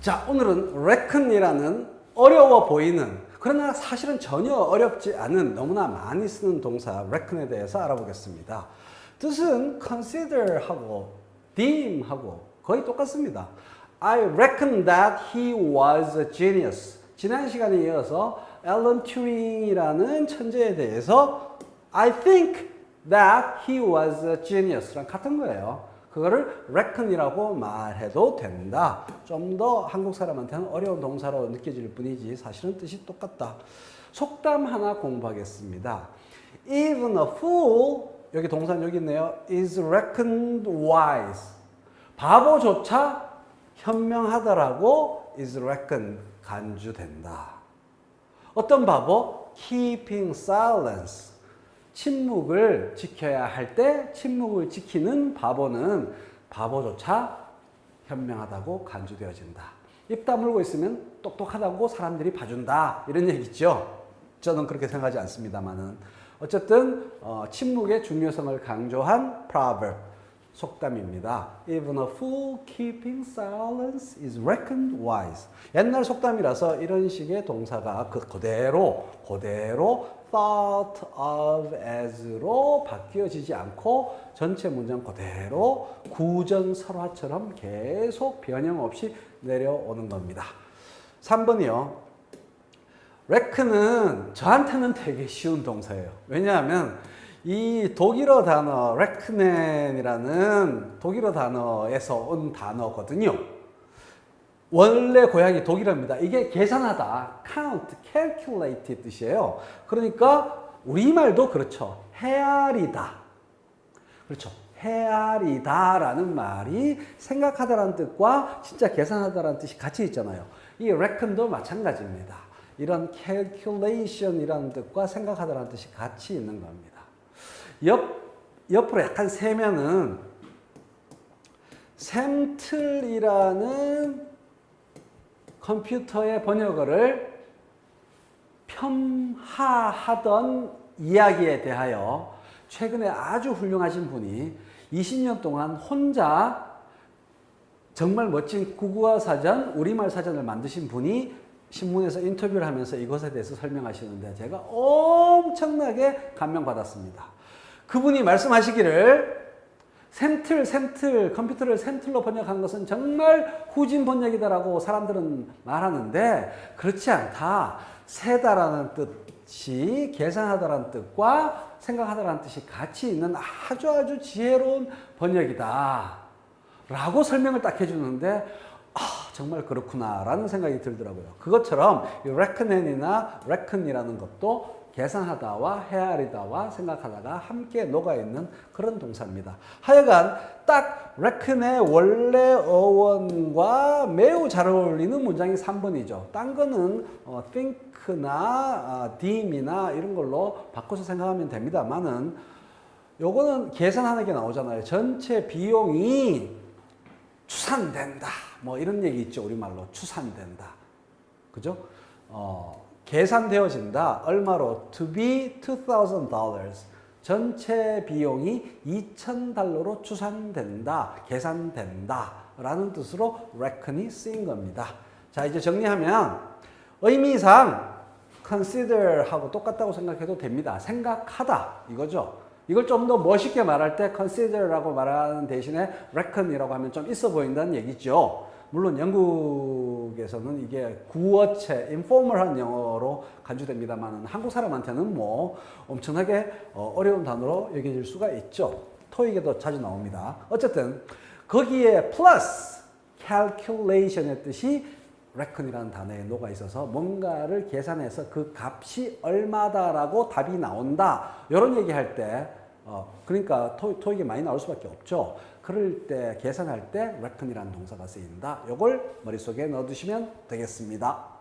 자, 오늘은 reckon이라는 어려워 보이는 그러나 사실은 전혀 어렵지 않은 너무나 많이 쓰는 동사 reckon에 대해서 알아보겠습니다. 뜻은 consider하고 deem하고 거의 똑같습니다. I reckon that he was a genius. 지난 시간에 이어서 앨런 튜링이라는 천재에 대해서 I think that he was a genius랑 같은 거예요. 그거를 reckon이라고 말해도 된다. 좀 더 한국 사람한테는 어려운 동사로 느껴질 뿐이지 사실은 뜻이 똑같다. 속담 하나 공부하겠습니다. Even a fool 여기 동사는 여기 있네요. is reckoned wise. 바보조차 현명하다라고 is reckoned 간주된다. 어떤 바보? keeping silence. 침묵을 지켜야 할 때 침묵을 지키는 바보는 바보조차 현명하다고 간주되어진다. 입 다물고 있으면 똑똑하다고 사람들이 봐준다. 이런 얘기죠. 저는 그렇게 생각하지 않습니다만은 어쨌든 어, 침묵의 중요성을 강조한 proverb 속담입니다. Even a fool keeping silence is reckoned wise. 옛날 속담이라서 이런 식의 동사가 그 그대로 그대로 thought of as로 바뀌어지지 않고 전체 문장 그대로 구전설화처럼 계속 변형 없이 내려오는 겁니다. 3번이요. reckon은 저한테는 되게 쉬운 동사예요. 왜냐하면 이 독일어 단어 reckonen이라는 독일어 단어에서 온 단어거든요. 원래 고향이 독일어입니다. 이게 계산하다, count, calculate 뜻이에요. 그러니까 우리말도 그렇죠. 헤아리다. 그렇죠. 헤아리다라는 말이 생각하다라는 뜻과 진짜 계산하다라는 뜻이 같이 있잖아요. 이 reckon도 마찬가지입니다. 이런 calculation이라는 뜻과 생각하다라는 뜻이 같이 있는 겁니다. 옆, 옆으로 약간 세면은 샘틀이라는 컴퓨터의 번역어를 폄하하던 이야기에 대하여 최근에 아주 훌륭하신 분이 20년 동안 혼자 정말 멋진 국어화 사전, 우리말 사전을 만드신 분이 신문에서 인터뷰를 하면서 이것에 대해서 설명하시는데 제가 엄청나게 감명받았습니다. 그분이 말씀하시기를 샘틀, 샘틀, 컴퓨터를 샘틀로 번역한 것은 정말 후진 번역이다라고 사람들은 말하는데 그렇지 않다. 세다라는 뜻이 계산하다라는 뜻과 생각하다라는 뜻이 같이 있는 아주 아주 지혜로운 번역이다. 라고 설명을 딱 해주는데 아, 정말 그렇구나라는 생각이 들더라고요. 그것처럼 이 reckonen이나 reckon이라는 것도 계산하다와 헤아리다와 생각하다가 함께 녹아있는 그런 동사입니다. 하여간 딱 reckon의 원래 어원과 매우 잘 어울리는 문장이 3번이죠. 딴 거는 어, think나 아, deem이나 이런 걸로 바꿔서 생각하면 됩니다만은 요거는 계산하는 게 나오잖아요. 전체 비용이 추산된다. 뭐 이런 얘기 있죠. 우리말로 추산된다. 그죠? 어, 계산되어진다. 얼마로? To be $2,000. 전체 비용이 2,000달러로 추산된다. 계산된다. 라는 뜻으로 reckon이 쓰인 겁니다. 자, 이제 정리하면 의미상 consider 하고 똑같다고 생각해도 됩니다. 생각하다. 이거죠. 이걸 좀 더 멋있게 말할 때 consider라고 말하는 대신에 reckon이라고 하면 좀 있어 보인다는 얘기죠. 물론 영국에서는 이게 구어체, 인포멀한 영어로 간주됩니다만 한국 사람한테는 뭐 엄청나게 어, 어려운 단어로 여겨질 수가 있죠. 토익에도 자주 나옵니다. 어쨌든 거기에 플러스 calculation의 뜻이 reckon이라는 단어에 녹아 있어서 뭔가를 계산해서 그 값이 얼마다라고 답이 나온다. 이런 얘기할 때 어, 그러니까 토, 토익이 많이 나올 수밖에 없죠. 그럴 때 계산할 때 reckon이라는 동사가 쓰인다. 이걸 머릿속에 넣어두시면 되겠습니다.